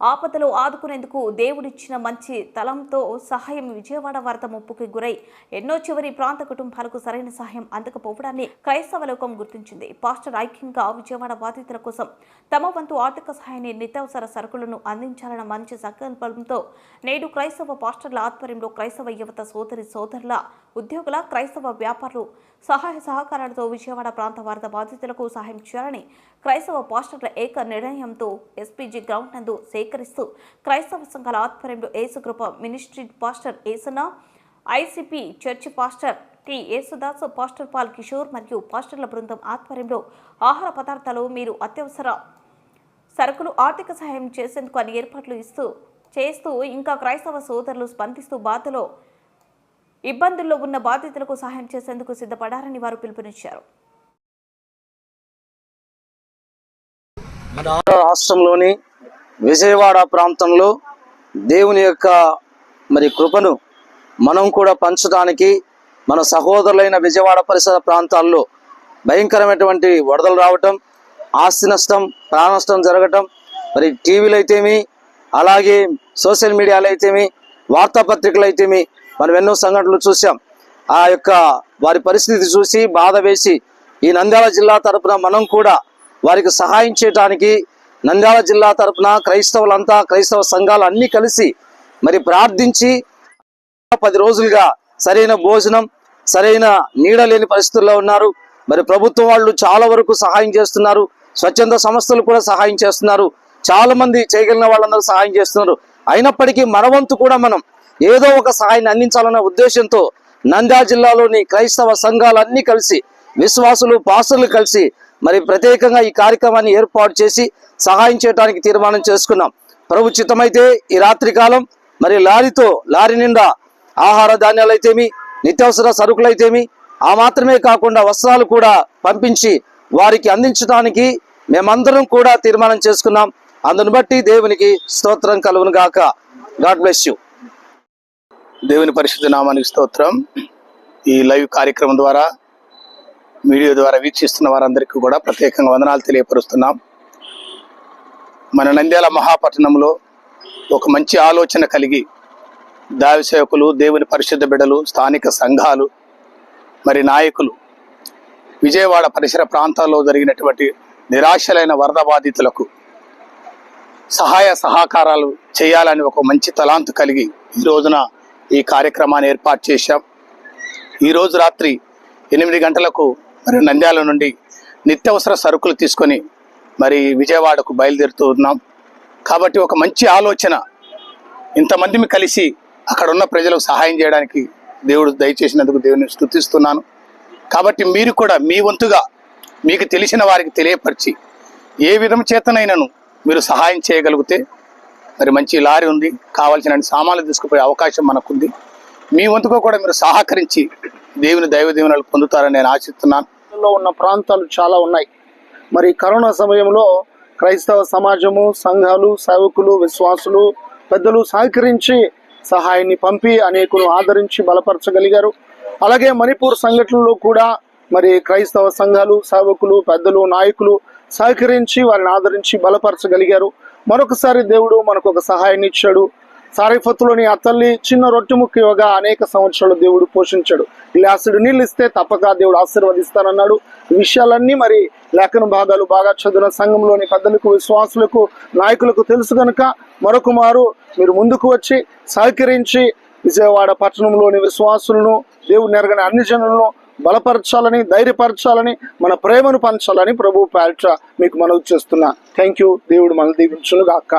ఆపదలో ఆదుకునేందుకు దేవుడిచ్చిన మంచి తలంతో సహాయం విజయవాడ వరద ముప్పుకి గురై ఎన్నో చివరి ప్రాంత కుటుంబాలకు సరైన సహాయం అందకపోవడాన్ని క్రైస్తవ లోకం గుర్తించింది. పాస్టర్ ఐక్యంగా విజయవాడ బాధితుల కోసం తమ వంతు ఆర్థిక సహాయాన్ని నిత్యావసర సరుకులను అందించాలన్న మంచి సంకల్పంతో నేడు క్రైస్తవ పాస్టర్ల ఆధ్వర్యంలో క్రైస్తవ యువత సోదరి సోదరుల ఉద్యోగుల క్రైస్తవ వ్యాపారులు సహాయ సహకారాలతో విజయవాడ ప్రాంత వరద బాధితులకు సహాయం చేయాలని క్రైస్తవ పాస్టర్ల ఏక నిర్ణయంతో ఎస్పీజీ గ్రౌండ్ నందు సేకరిస్తూ క్రైస్తవ సంఘాల ఆధ్వర్యంలో Yesukrupa ministry pastor ఏసన ICP church pastor T Yesudas pastor Paul Kishore మరియు పాస్టర్ల బృందం ఆధ్వర్యంలో ఆహార పదార్థాలు మీరు అత్యవసర సరుకులు ఆర్థిక సహాయం చేసేందుకు అన్ని ఏర్పాట్లు ఇస్తూ చేస్తూ ఇంకా క్రైస్తవ సోదరులు స్పందిస్తూ బాధలో ఇబ్బందుల్లో ఉన్న బాధితులకు సహాయం చేసేందుకు సిద్ధపడారని వారు పిలుపునిచ్చారు. మన రాష్ట్రంలోని విజయవాడ ప్రాంతంలో దేవుని యొక్క మరి కృపను మనం కూడా పంచడానికి మన సహోదరులైన విజయవాడ పరిసర ప్రాంతాల్లో భయంకరమైనటువంటి వరదలు రావటం ఆస్తి నష్టం ప్రాణ నష్టం జరగటం మరి టీవీలు అయితేమి అలాగే సోషల్ మీడియాలో అయితేమి వార్తాపత్రికలు అయితేమి మనం ఎన్నో సంఘటనలు చూసాం ఆ యొక్క వారి పరిస్థితి చూసి బాధ వేసి ఈ నంద్యాల జిల్లా తరపున మనం కూడా వారికి సహాయం చేయడానికి నంద్యాల జిల్లా తరపున క్రైస్తవులంతా క్రైస్తవ సంఘాలు అన్నీ కలిసి మరి ప్రార్థించి పది రోజులుగా సరైన భోజనం సరైన నీడ లేని పరిస్థితుల్లో ఉన్నారు. మరి ప్రభుత్వం వాళ్ళు చాలా వరకు సహాయం చేస్తున్నారు. స్వచ్ఛంద సంస్థలు కూడా సహాయం చేస్తున్నారు. చాలా మంది చేయగలిగిన వాళ్ళందరూ సహాయం చేస్తున్నారు. అయినప్పటికీ మనవంతు కూడా మనం ఏదో ఒక సహాయాన్ని అందించాలన్న ఉద్దేశంతో నంద్యాల జిల్లాలోని క్రైస్తవ సంఘాలన్నీ కలిసి విశ్వాసులు పాసులు కలిసి మరి ప్రత్యేకంగా ఈ కార్యక్రమాన్ని ఏర్పాటు చేసి సహాయం చేయడానికి తీర్మానం చేసుకున్నాం. ప్రభు చిత్తమైతే ఈ రాత్రి కాలం మరి లారీతో లారీ నిండా ఆహార ధాన్యాలు అయితేమి నిత్యావసర సరుకులైతేమి ఆ మాత్రమే కాకుండా వస్త్రాలు కూడా పంపించి వారికి అందించడానికి మేమందరం కూడా తీర్మానం చేసుకున్నాం. అందును బట్టి దేవునికి స్తోత్రం కలుగును గాక. God bless you. దేవుని పరిశుద్ధ నామానికి స్తోత్రం. ఈ లైవ్ కార్యక్రమం ద్వారా మీడియా ద్వారా వీక్షిస్తున్న వారందరికీ కూడా ప్రత్యేకంగా వందనాలు తెలియపరుస్తున్నాం. మన నంద్యాల మహాపట్టణంలో ఒక మంచి ఆలోచన కలిగి దావి సేవకులు దేవుని పరిశుద్ధ బిడలు స్థానిక సంఘాలు మరి నాయకులు విజయవాడ పరిసర ప్రాంతాల్లో జరిగినటువంటి నిరాశలైన వరద బాధితులకు సహాయ సహకారాలు చేయాలని ఒక మంచి తలాంతు కలిగి ఈ రోజున ఈ కార్యక్రమాన్ని ఏర్పాటు చేశాం. ఈరోజు రాత్రి ఎనిమిది గంటలకు మరి నంద్యాల నుండి నిత్యవసర సరుకులు తీసుకొని మరి విజయవాడకు బయలుదేరుతూ ఉన్నాం. కాబట్టి ఒక మంచి ఆలోచన ఇంతమందిని కలిసి అక్కడ ఉన్న ప్రజలకు సహాయం చేయడానికి దేవుడు దయచేసినందుకు దేవుని స్థుతిస్తున్నాను కాబట్టి మీరు కూడా మీ వంతుగా మీకు తెలిసిన వారికి తెలియపరిచి ఏ విధం చేతనైనను మీరు సహాయం చేయగలిగితే మరి మంచి లారీ ఉంది. కావాల్సిన సామాన్లు తీసుకుపోయే అవకాశం మనకుంది. మీ వంతుగా కూడా మీరు సహకరించి దేవుని దైవ దీవెనలు పొందుతారని నేను ఆశిస్తున్నాను. ఉన్న ప్రాంతాలు చాలా ఉన్నాయి. మరి కరోనా సమయంలో క్రైస్తవ సమాజము సంఘాలు సేవకులు విశ్వాసులు పెద్దలు సహకరించి సహాయాన్ని పంపి అనేకులు ఆదరించి బలపరచగలిగారు. అలాగే మణిపూర్ సంఘటనలో కూడా మరి క్రైస్తవ సంఘాలు సేవకులు పెద్దలు నాయకులు సహకరించి వారిని ఆదరించి బలపరచగలిగారు. మరొకసారి దేవుడు మనకు ఒక సహాయాన్ని ఇచ్చాడు. సారిఫత్తులోని ఆ తల్లి చిన్న రొట్టె ముక్క ఇవ్వగా అనేక సంవత్సరాలు దేవుడు పోషించాడు. గ్లాసుడు నీళ్ళు ఇస్తే తప్పక దేవుడు ఆశీర్వదిస్తానన్నాడు. విషయాలన్నీ మరి లేఖన భాగాలు బాగా చదివిన సంఘంలోని పెద్దలకు విశ్వాసులకు నాయకులకు తెలుసు కనుక మరొక మారు మీరు ముందుకు వచ్చి సహకరించి విజయవాడ పట్టణంలోని విశ్వాసులను దేవుడు నెరగని అన్ని జనులను బలపరచాలని ధైర్యపరచాలని మన ప్రేమను పంచాలని ప్రభు పేల్చ మీకు మనవి చేస్తున్నా. థ్యాంక్ యూ దేవుడు మన దీవించును గాక